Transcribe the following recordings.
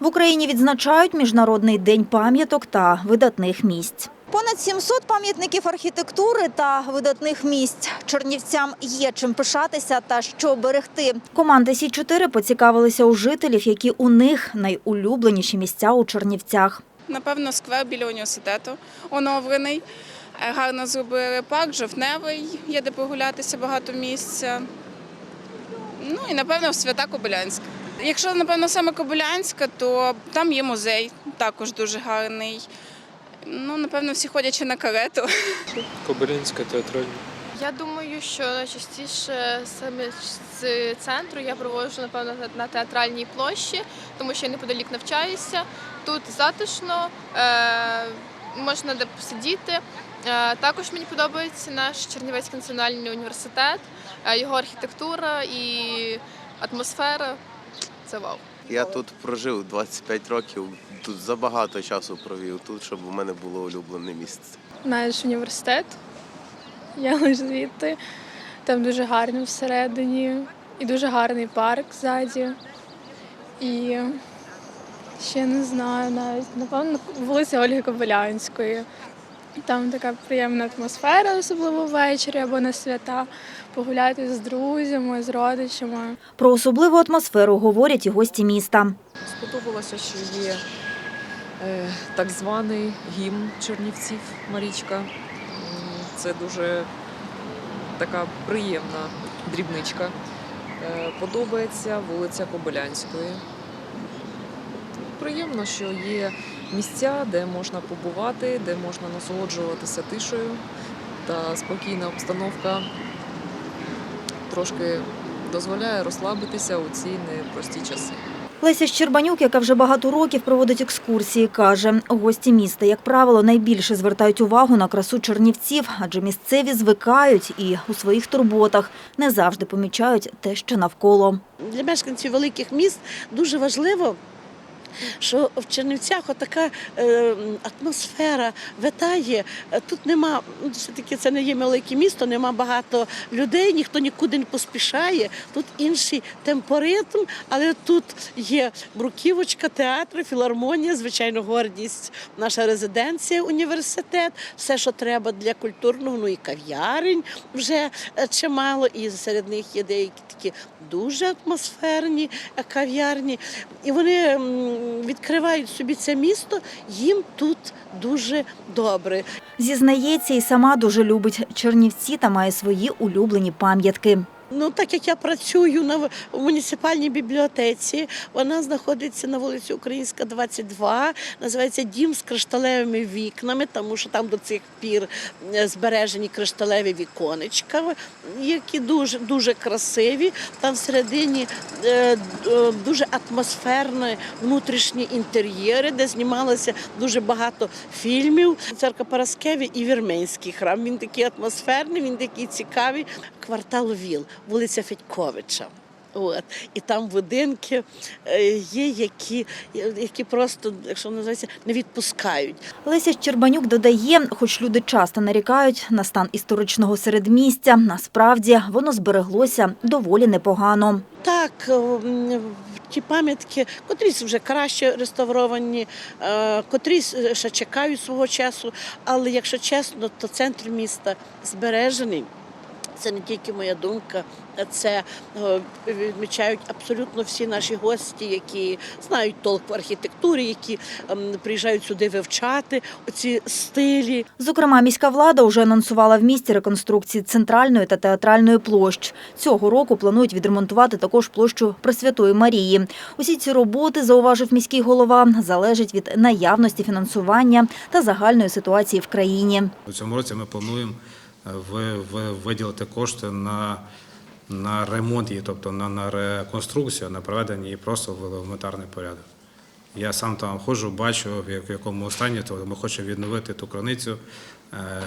В Україні відзначають Міжнародний день пам'яток та видатних місць. Понад 700 пам'ятників архітектури та видатних місць. Чернівцям є чим пишатися та що берегти. Команди Сі 4 поцікавилися у жителів, які у них найулюбленіші місця у Чернівцях. Напевно, сквер біля університету оновлений. Е, Гарно зробили парк, жовтневий, є де прогулятися багато місця. Ну і напевно свята Кобилянська. Якщо, напевно, саме Кобилянська, то там є музей, також дуже гарний. Ну, напевно, всі ходячи на карету. Кобилянська театральна. Я думаю, що найчастіше саме з центру я проводжу напевно на- театральній площі, тому що я неподалік навчаюся. Тут затишно, е, можна де посидіти. Е, також мені подобається наш Чернівецький національний університет, е, його архітектура і атмосфера. Це вау. Я тут прожив 25 років, тут забагато часу провів тут, щоб у мене було улюблене місце. наш університет. Я лише звідти. Там дуже гарно всередині. І дуже гарний парк ззаді. І ще не знаю навіть, напевно, вулиця Ольги Кобилянської. Там така приємна атмосфера, особливо ввечері або на свята, погуляти з друзями, з родичами. Про особливу атмосферу говорять і гості міста. Сподобалося, що є е, так званий гімн Чернівців Марічка. Це дуже така приємна дрібничка. Е, Подобається вулиця Кобилянської. Приємно, що є місця, де можна побувати, де можна насолоджуватися тишею та спокійна обстановка трошки дозволяє розслабитися у ці непрості часи. Леся Щербанюк, яка вже багато років проводить екскурсії, каже, гості міста, як правило, найбільше звертають увагу на красу чернівців, адже місцеві звикають і у своїх турботах не завжди помічають те, що навколо. Для мешканців великих міст дуже важливо. Що в Чернівцях отака е, атмосфера витає. Е, Тут нема, ну, все-таки це не є велике місто, нема багато людей, ніхто нікуди не поспішає. Тут інший темпоритм, але тут є бруківочка, театр, філармонія, звичайно, гордість, наша резиденція, університет, все, що треба для культурного, ну і кав'ярень вже е, чимало. І серед них є деякі такі дуже атмосферні кав'ярні. І вони відкривають собі це місто, їм тут дуже добре. Зізнається, і сама дуже любить Чернівці та має свої улюблені пам'ятки. Ну, так як я працюю на муніципальній бібліотеці, вона знаходиться на вулиці Українська, 22, називається Дім з кришталевими вікнами, тому що там до цих пір е, збережені кришталеві віконечка, які дуже дуже красиві. Там всередині е, е, дуже атмосферні внутрішні інтер'єри, де знімалося дуже багато фільмів. Церква Параскеві і Вірменський храм. Він такий атмосферний, він такий цікавий. Квартал ВІЛ, вулиця Федьковича. От. І там будинки е, є, які, які просто, якщо називається, не відпускають. Леся Щербанюк додає, хоч люди часто нарікають на стан історичного середмістя, насправді воно збереглося доволі непогано. Так, м, ті пам'ятки, котрісь вже краще реставровані, е, котрісь ще чекають свого часу, але якщо чесно, то центр міста збережений. Це не тільки моя думка, це е, відмічають абсолютно всі наші гості, які знають толк в архітектурі, які ем, приїжджають сюди вивчати оці стилі. Зокрема, міська влада вже анонсувала в місті реконструкції центральної та театральної площ. Цього року планують відремонтувати також площу Пресвятої Марії. Усі ці роботи, зауважив міський голова, залежать від наявності фінансування та загальної ситуації в країні. У цьому році ми плануємо виділити кошти на, на ремонт її, тобто на, на реконструкцію, на приведення її просто в елементарний порядок. Я сам там ходжу, бачу, в якому стані, то ми хочемо відновити ту краницю. Е,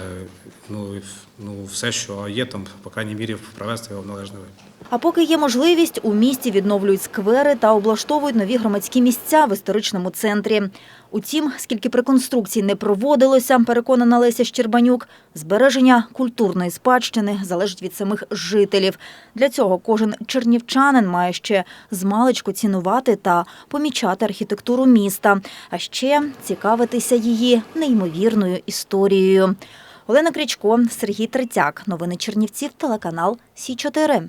Ну, ну, все, що є, там, по крайній мірі, привести його в належний вид. А поки є можливість, у місті відновлюють сквери та облаштовують нові громадські місця в історичному центрі. Утім, скільки б реконструкцій не проводилося, переконана Леся Щербанюк, збереження культурної спадщини залежить від самих жителів. Для цього кожен чернівчанин має ще змалечку цінувати та помічати архітектуру міста, а ще цікавитися її неймовірною історією. Олена Крічко, Сергій Третяк. Новини Чернівців, телеканал Сі 4